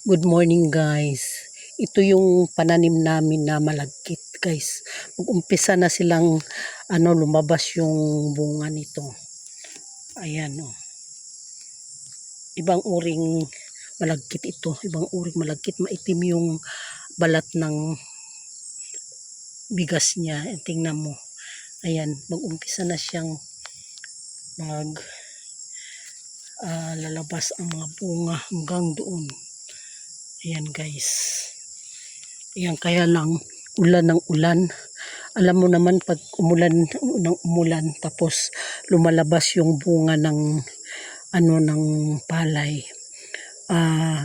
Good morning guys. Ito yung pananim namin na malagkit guys. Mag-umpisa na silang ano lumabas yung bunga nito. Ayan oh. Ibang uring malagkit ito. Ibang uring malagkit. Maitim yung balat ng bigas niya. Eh, Tingnan mo. Ayan. Mag-umpisa na siyang mag ah, lalabas ang mga bunga hanggang doon. Ayan guys. Ayan kaya lang ulan ng ulan. Alam mo naman pag umulan ng umulan tapos lumalabas yung bunga ng ano ng palay. Ah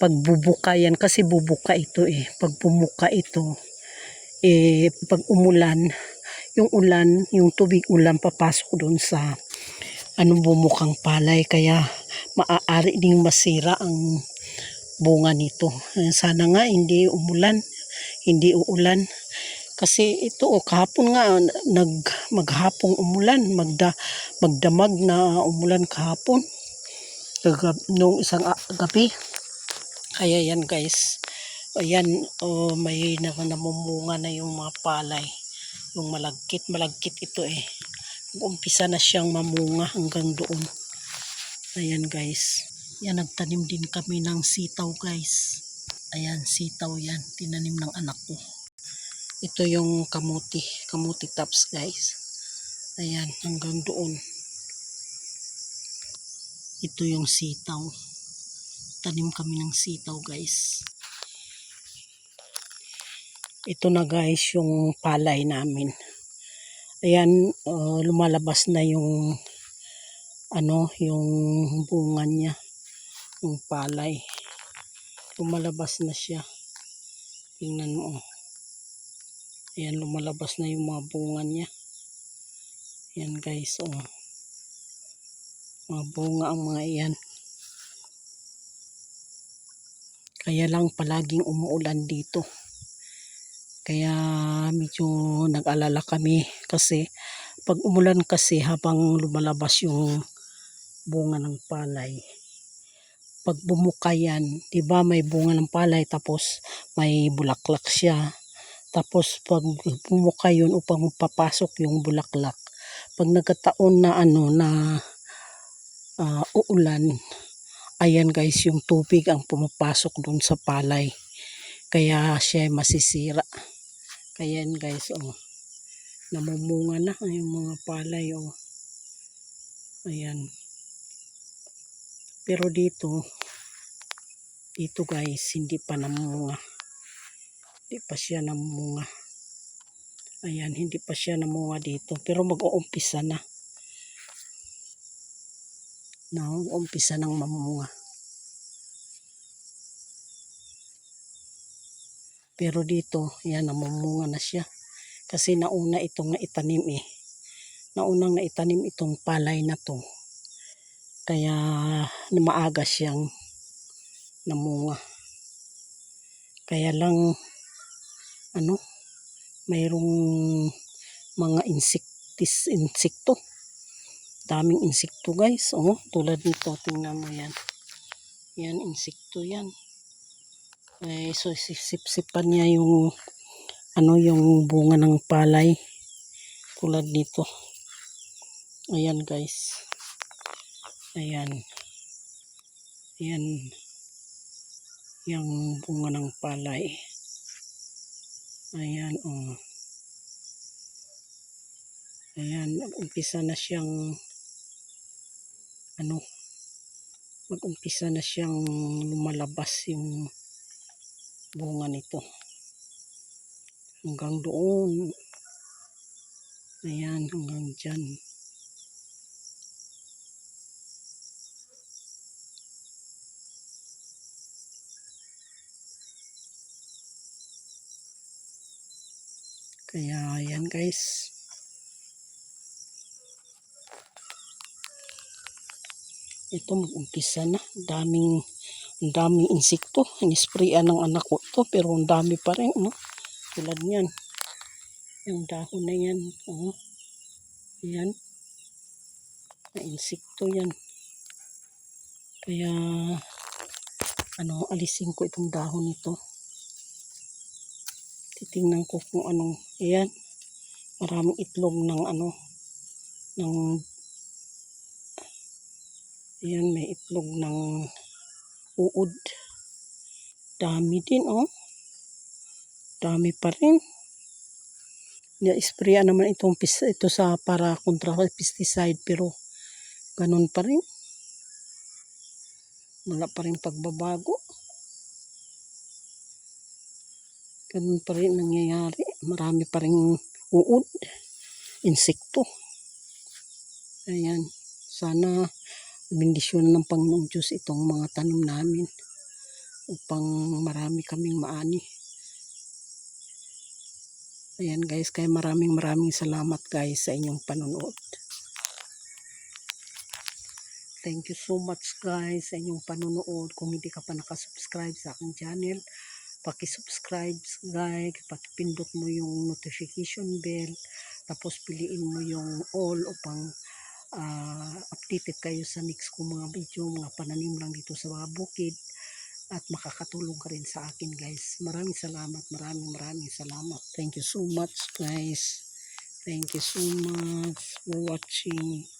pag bubuka yan kasi bubuka ito eh. Pag bumuka ito eh pag umulan yung ulan, yung tubig ulan papasok doon sa ano bumukang palay kaya maaari ding masira ang bunga nito. Eh, Sana nga hindi umulan, hindi uulan. Kasi ito oh, kahapon nga nag maghapong umulan, magda magdamag na umulan kahapon. Kagab, nung isang gabi. Kaya yan guys. Ayan, oh, may na, namumunga na yung mga palay. Yung malagkit, malagkit ito eh. Umpisa na siyang mamunga hanggang doon. Ayan guys. Yan, nagtanim din kami ng sitaw guys. Ayan, sitaw yan. Tinanim ng anak ko. Ito yung kamuti. Kamuti tops guys. Ayan, hanggang doon. Ito yung sitaw. Tanim kami ng sitaw guys. Ito na guys yung palay namin. Ayan, uh, lumalabas na yung ano, yung bunga niya. Yung palay. Lumalabas na siya. Tingnan mo. oh. Ayan, lumalabas na yung mga bunga niya. Ayan guys, oh. Mga bunga ang mga iyan. Kaya lang palaging umuulan dito. Kaya medyo nag-alala kami kasi pag umulan kasi habang lumalabas yung bunga ng palay. Pag bumuka di ba may bunga ng palay tapos may bulaklak siya. Tapos pag bumuka yun upang papasok yung bulaklak. Pag nagkataon na ano na ah, uulan, ayan guys yung tubig ang pumapasok dun sa palay. Kaya siya masisira. Kaya guys, oh. Namumunga na yung mga palay, oh. Ayan. Pero dito, dito guys, hindi pa namunga. Hindi pa siya namunga. Ayan, hindi pa siya namunga dito. Pero mag-uumpisa na. Na, umpisa ng mamunga. Pero dito, yan, namumunga na siya. Kasi nauna itong naitanim eh. Naunang naitanim itong palay na to. Kaya maaga siyang namunga. Kaya lang, ano, mayroong mga insektis, insekto. Daming insekto guys. Oh, tulad nito, tingnan mo yan. Yan, insekto yan. Eh, so sisip-sipan niya yung ano yung bunga ng palay tulad nito ayan guys ayan ayan yung bunga ng palay. Ayan oh. Ayan umpisa na siyang ano mag-umpisa na siyang lumalabas yung bunga nito. Hanggang doon. Ayan hanggang dyan kaya ayan guys ito mag-umpisa na daming daming insekto inisprayan ng anak ko to pero ang dami pa rin no? tulad niyan yung dahon na yan oh. yan na insekto yan kaya ano, alisin ko itong dahon nito. Titingnan ko kung anong, ayan, maraming itlog ng ano, ng, ayan, may itlog ng uod. Dami din, oh. Dami pa rin. Na-sprayan naman itong ito sa para kontra pesticide pero ganun pa rin. Wala pa rin pagbabago. Ganun pa rin nangyayari. Marami pa rin uod. Insekto. Ayan. Sana bendisyon ng Panginoong Diyos itong mga tanim namin upang marami kaming maani. Ayan guys, kaya maraming maraming salamat guys sa inyong panonood. Thank you so much guys sa inyong panonood. Kung hindi ka pa nakasubscribe sa aking channel, paki-subscribe guys, paki-pindot mo yung notification bell, tapos piliin mo yung all upang ah, updated kayo sa next kong mga video, mga pananim lang dito sa mga bukid at makakatulong ka rin sa akin guys. Maraming salamat, maraming maraming salamat. Thank you so much guys. Thank you so much for watching.